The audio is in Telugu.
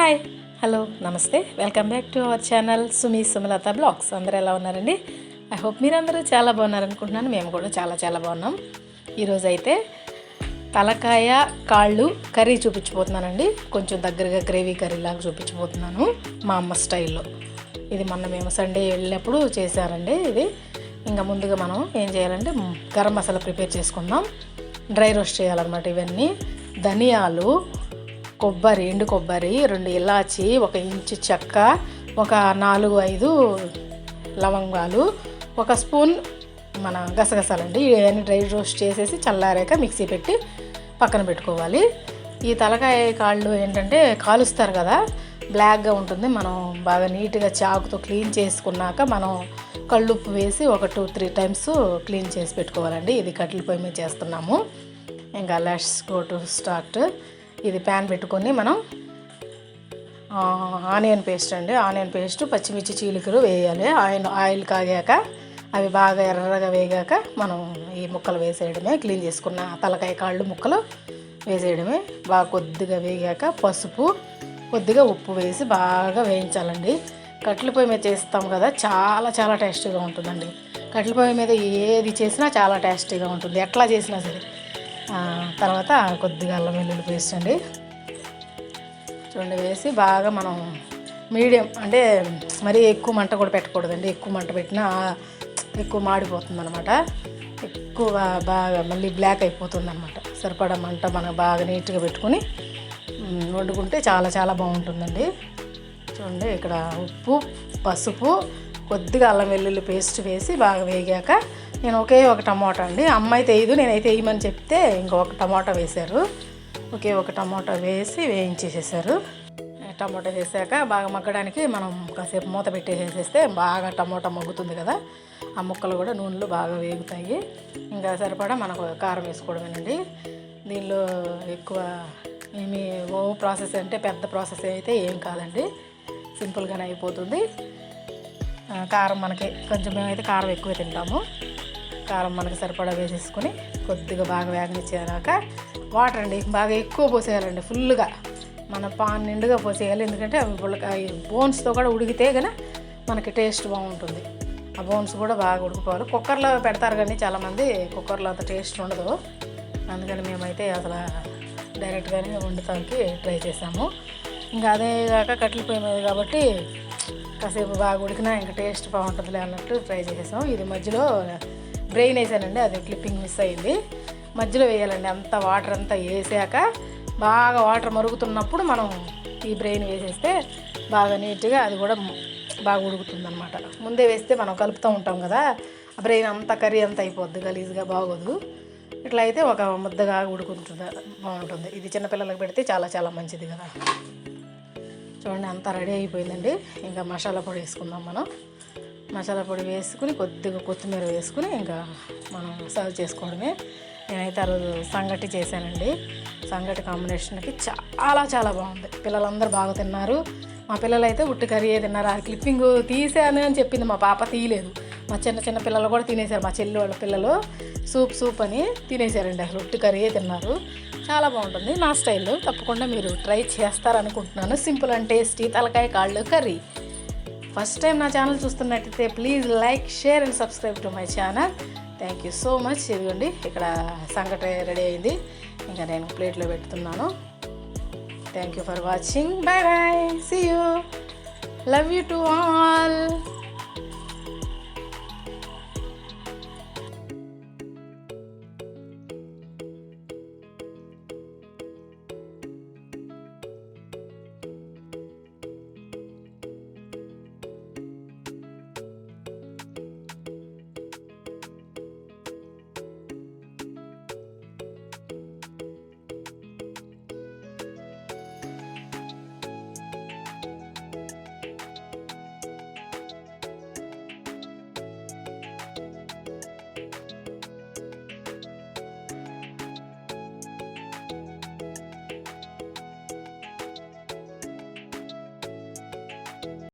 హాయ్ హలో నమస్తే welcome back to our channel Sumi Sumalatha blogs అందరూ ఎలా ఉన్నారండి? ఐ హోప్ మీరందరూ చాలా బాగున్నారు అనుకుంటున్నాను మేము కూడా చాలా చాలా బాగున్నాం. ఈరోజు అయితే తలకాయ కాళ్ళు కర్రీ చూపించబోతున్నానండి. కొంచెం దగ్గరగా గ్రేవీ కర్రీ లాగా చూపించబోతున్నాను మా అమ్మ స్టైల్లో. ఇది మొన్న మేము సండే వెళ్ళినప్పుడు చేశారండి ఇది. ఇంకా ముందుగా మనం ఏం చేయాలంటే గరం మసాలా ప్రిపేర్ చేసుకుందాం. డ్రై రోస్ట్ చేయాలన్నమాట ఇవన్నీ. ధనియాలు కొబ్బరి ఎండు కొబ్బరి రెండు ఇలాచి ఒక ఇంచు చెక్క ఒక నాలుగు ఐదు లవంగాలు ఒక స్పూన్ మన గసగసాలండి. ఇవన్నీ డ్రై రోస్ట్ చేసేసి చల్లారాక మిక్సీ పెట్టి పక్కన పెట్టుకోవాలి. ఈ తలకాయ కాళ్ళు ఏంటంటే కాలుస్తారు కదా బ్లాక్గా ఉంటుంది. మనం బాగా నీట్గా చాకుతో క్లీన్ చేసుకున్నాక మనం కళ్ళుప్పు వేసి ఒక టూ త్రీ టైమ్స్ క్లీన్ చేసి పెట్టుకోవాలండి. ఇది కట్టెల పొయ్యి మీద చేస్తున్నాము. ఇంకా లెట్స్ గో టు స్టార్ట్. ఇది ప్యాన్ పెట్టుకొని మనం ఆనియన్ పేస్ట్ అండి. ఆనియన్ పేస్ట్ పచ్చిమిర్చి చీలికలు వేయాలి. ఆయిల్ ఆయిల్ కాగాక అవి బాగా ఎర్రగా వేగాక మనం ఈ ముక్కలు వేసేయడమే క్లీన్ చేసుకున్న తలకాయ కాళ్ళు ముక్కలు వేసేయడమే. బాగా కొద్దిగా వేగాక పసుపు కొద్దిగా ఉప్పు వేసి బాగా వేయించాలండి. కట్టెల పొయ్యి మీద చేస్తాం కదా చాలా చాలా టేస్టీగా ఉంటుందండి. కట్టెల పొయ్యి మీద ఏది చేసినా చాలా టేస్టీగా ఉంటుంది. ఎట్లా చేసినా సరే. తర్వాత కొద్దిగా అల్లం వెల్లుల్లి పేస్ట్ అండి. చూడండి వేసి బాగా మనం మీడియం అంటే మరీ ఎక్కువ మంట కూడా పెట్టకూడదండి. ఎక్కువ మంట పెట్టినా ఎక్కువ మాడిపోతుంది అనమాట ఎక్కువ బాగా మళ్ళీ బ్లాక్ అయిపోతుంది అనమాట సరిపడా మంట మనం బాగా నీట్గా పెట్టుకుని వండుకుంటే చాలా చాలా బాగుంటుందండి. చూడండి ఇక్కడ ఉప్పు పసుపు కొద్దిగా అల్లం వెల్లుల్లి పేస్ట్ వేసి బాగా వేగాక నేను ఒకే ఒక టమాటా అండి. అమ్మాయి అయితే వేయదు నేనైతే వేయమని చెప్తే ఇంకొక టమాటా వేశారు. ఒకే ఒక టమాటా వేసి వేయించేసేసారు. టమాటా వేసాక బాగా మగ్గడానికి మనం కాసేపు మూత పెట్టేసేస్తే బాగా టమాటా మగ్గుతుంది కదా. ఆ ముక్కలు కూడా నూనెలో బాగా వేగుతాయి. ఇంకా సరిపడా మనకు కారం వేసుకోవడమేనండి. దీనిలో ఎక్కువ ఏమి ఓ ప్రాసెస్ అంటే పెద్ద ప్రాసెస్ అయితే ఏం కాదండి. సింపుల్గానే అయిపోతుంది. కారం మనకి కొంచెం మేమైతే కారం ఎక్కువ తింటాము. కారం మనకి సరిపడా వేసేసుకొని కొద్దిగా బాగా వేగనిచ్చాక వాటర్ అండి బాగా ఎక్కువ పోసేయాలండి ఫుల్గా మన పాన్ నిండుగా పోసేయాలి ఎందుకంటే అవి బుల్లకాయ బోన్స్తో కూడా ఉడికితే కనుక మనకి టేస్ట్ బాగుంటుంది. ఆ బోన్స్ కూడా బాగా ఉడికిపోవాలి. కుక్కర్లో పెడతారు కానీ చాలామంది కుక్కర్లో అంత టేస్ట్ ఉండదు. అందుకని మేమైతే అసలు డైరెక్ట్గానే వండటానికి ట్రై చేసాము. ఇంకా అదే కాక కట్టెల పొయ్యి మీద కాబట్టి కాసేపు బాగా ఉడికినా ఇంకా టేస్ట్ బాగుంటుందిలే అన్నట్టు ట్రై చేసేసాం ఇది మధ్యలో బ్రెయిన్ వేసానండి అది క్లిప్పింగ్ మిస్ అయింది. మధ్యలో వేయాలండి అంత వాటర్ అంతా వేసాక బాగా వాటర్ మరుగుతున్నప్పుడు మనం ఈ బ్రెయిన్ వేసేస్తే బాగా నీట్గా అది కూడా బాగా ఉడుకుతుంది అనమాట ముందే వేస్తే మనం కలుపుతూ ఉంటాం కదా ఆ బ్రెయిన్ అంతా కర్రీ అంతా అయిపోద్ది గలీజ్గా బాగోదు. ఇట్లా అయితే ఒక ముద్దగా ఉడుకుంటుంది బాగుంటుంది. ఇది చిన్నపిల్లలకు పెడితే చాలా చాలా మంచిది కదా. చూడండి అంతా రెడీ అయిపోయిందండి. ఇంకా మసాలా పొడి వేసుకుందాం మనం. మసాలా పొడి వేసుకుని కొద్దిగా కొత్తిమీర వేసుకుని ఇంకా మనం సర్వ్ చేసుకోవడమే. నేనైతే ఆ రోజు సంగటి చేశానండి. సంగటి కాంబినేషన్కి చాలా చాలా బాగుంది. పిల్లలందరూ బాగా తిన్నారు. మా పిల్లలైతే ఉట్టు ఉట్టి కర్రీ తిన్నారు? ఆ క్లిప్పింగ్ తీసాను అని చెప్పింది మా పాప తీయలేదు. మా చిన్న చిన్న పిల్లలు కూడా తినేశారు. మా చెల్లి వాళ్ళ పిల్లలు సూప్ సూప్ అని తినేశారండి. అసలు ఉట్టి కర్రీ తిన్నారు? చాలా బాగుంటుంది. నా స్టైల్లో తప్పకుండా మీరు ట్రై చేస్తారనుకుంటున్నాను. సింపుల్ అండ్ టేస్టీ తలకాయ కాళ్ళు కర్రీ. ఫస్ట్ టైం నా ఛానల్ చూస్తున్నట్టయితే please like share and subscribe to my channel thank you so much ఇదిగోండి ఇక్కడ సంగట రెడీ అయింది. ఇంకా నేను ప్లేట్లో పెడుతున్నాను. Thank you for watching bye bye see you love you to all